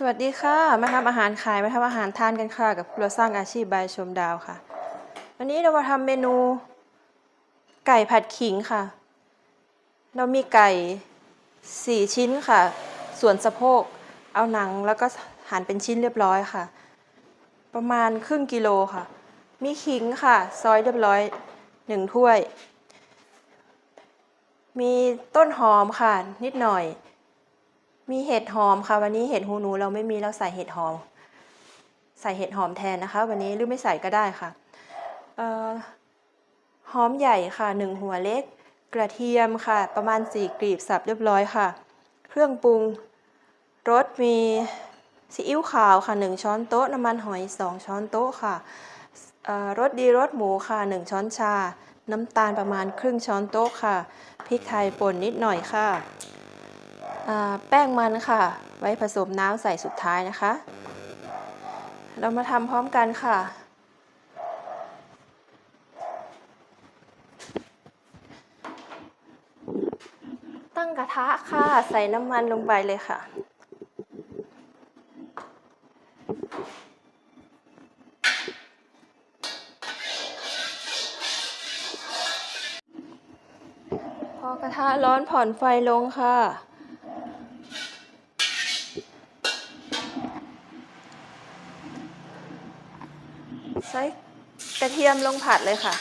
สวัสดีค่ะ มาทำอาหารขายมาทำอาหารทานกันค่ะ กับครัวสร้างอาชีพบายชมดาวค่ะ วันนี้เรามาทำเมนู ไก่ผัดขิงค่ะ เรามีไก่สี่ชิ้นค่ะ ส่วนสะโพก เอาหนังแล้วก็หั่นเป็นชิ้นเรียบร้อยค่ะ ประมาณครึ่งกิโลค่ะ มีขิงค่ะ ซอยเรียบร้อยหนึ่งถ้วย มีต้นหอมค่ะ นิดหน่อย มีเห็ดหอมค่ะ วันนี้เห็ดหูหนูเราไม่มีเราใส่เห็ดหอม ใส่เห็ดหอมแทนนะคะ วันนี้หรือไม่ใส่ก็ได้ค่ะออหอมใหญ่ค่ะหนึ่งหัวเล็ก กระเทียมค่ะ ประมาณสี่กลีบสับเรียบร้อยค่ะ เครื่องปรุงรสมีซีอิ๊วขาวค่ะหนึ่งช้อนโต๊ะ น้ำมันหอยสองช้อนโต๊ะค่ะรสดีรสหมูค่ะหนึ่งช้อนชา น้ำตาลประมาณครึ่งช้อนโต๊ะค่ะ พริกไทยป่นนิดหน่อยค่ะ แป้งมันค่ะ ไว้ผสมน้ำใส่สุดท้ายนะคะ เรามาทำพร้อมกันค่ะ ตั้งกระทะค่ะ ใส่น้ำมันลงไปเลยค่ะพอกระทะร้อนผ่อนไฟลงค่ะ ใส่กระเทียมลงผัดเลยค่ะ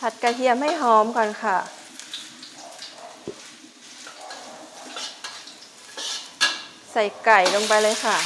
ผัดกระเทียมให้หอมก่อนค่ะ ใส่ไก่ลงไปเลยค่ะ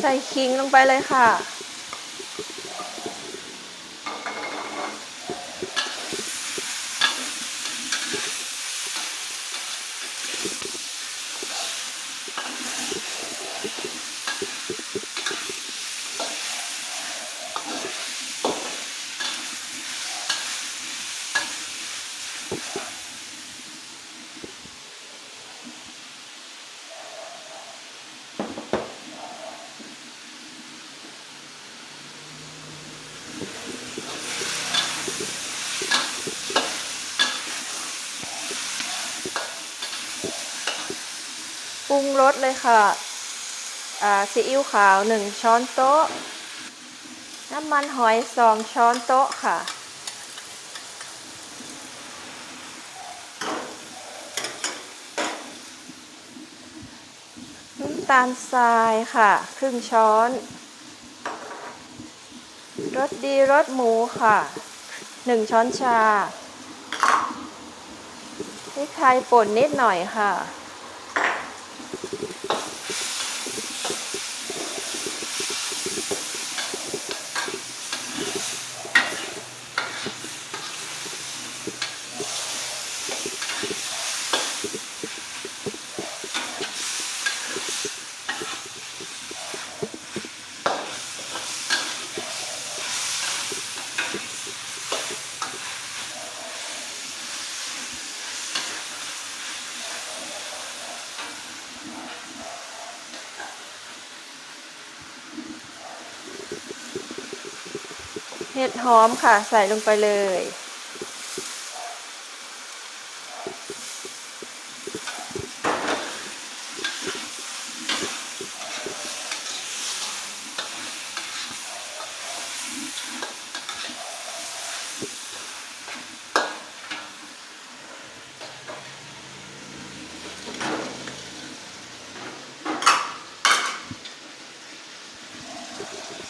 ใส่ขิงลงไปเลยค่ะ รุงรสเลยค่ะซีอิ๊วขาวหนึ่งช้อนโต๊ะ น้ำมันหอยสองช้อนโต๊ะค่ะ น้ำตาลทรายค่ะ ครึ่งช้อน รสดีรสหมูค่ะหนึ่งช้อนชาพริกไทยป่นนิดหน่อยค่ะ เห็ดหอมค่ะ ใส่ลงไปเลย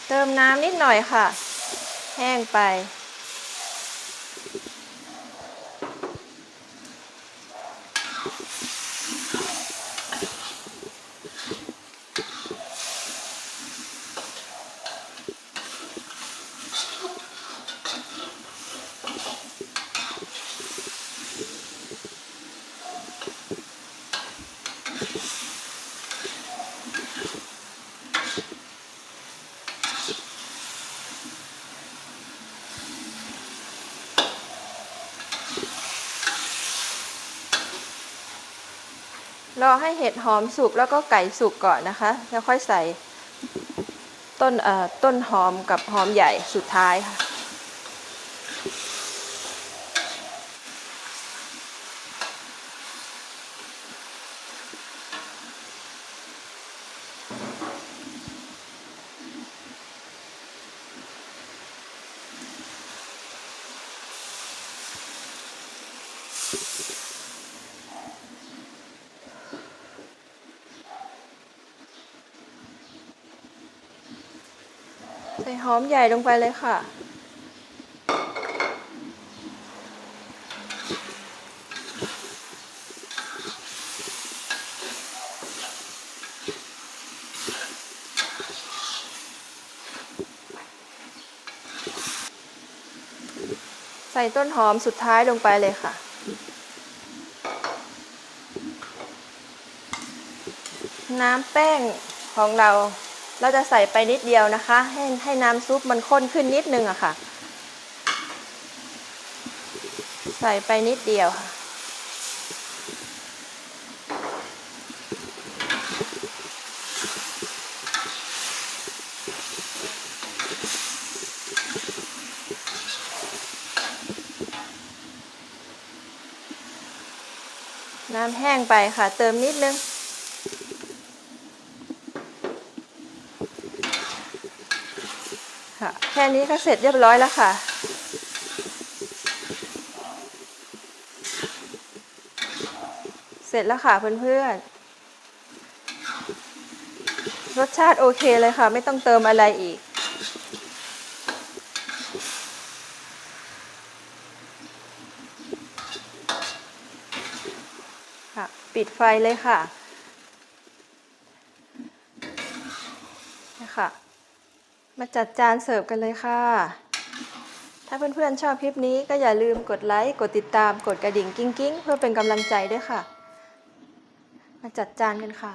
เติมน้ำนิดหน่อยค่ะ แห้งไป รอให้เห็ดหอมสุกแล้วก็ไก่สุกก่อนนะคะ แล้วค่อยใส่ต้นเอ่อต้นหอมกับหอมใหญ่สุดท้ายค่ะ ใส่หอมใหญ่ลงไปเลยค่ะ ใส่ต้นหอมสุดท้ายลงไปเลยค่ะน้ำแป้งของเรา เราจะใส่ไปนิดเดียวนะคะ ให้ให้น้ำซุปมันข้นขึ้นนิดนึงอะค่ะ ใส่ไปนิดเดียวค่ะน้ำแห้งไปค่ะ เติมนิดนึง ค่ะแค่นี้ก็เสร็จเรียบร้อยแล้วค่ะ เสร็จแล้วค่ะเพื่อนๆ รสชาติโอเคเลยค่ะ ไม่ต้องเติมอะไรอีก ค่ะ ปิดไฟเลยค่ะนะคะ มาจัดจานเสิร์ฟกันเลยค่ะ ถ้าเพื่อนๆชอบคลิปนี้ก็อย่าลืมกดไลค์ กดติดตาม กดกระดิ่งกิ้งกิ้งๆเพื่อเป็นกำลังใจด้วยค่ะ มาจัดจานกันค่ะ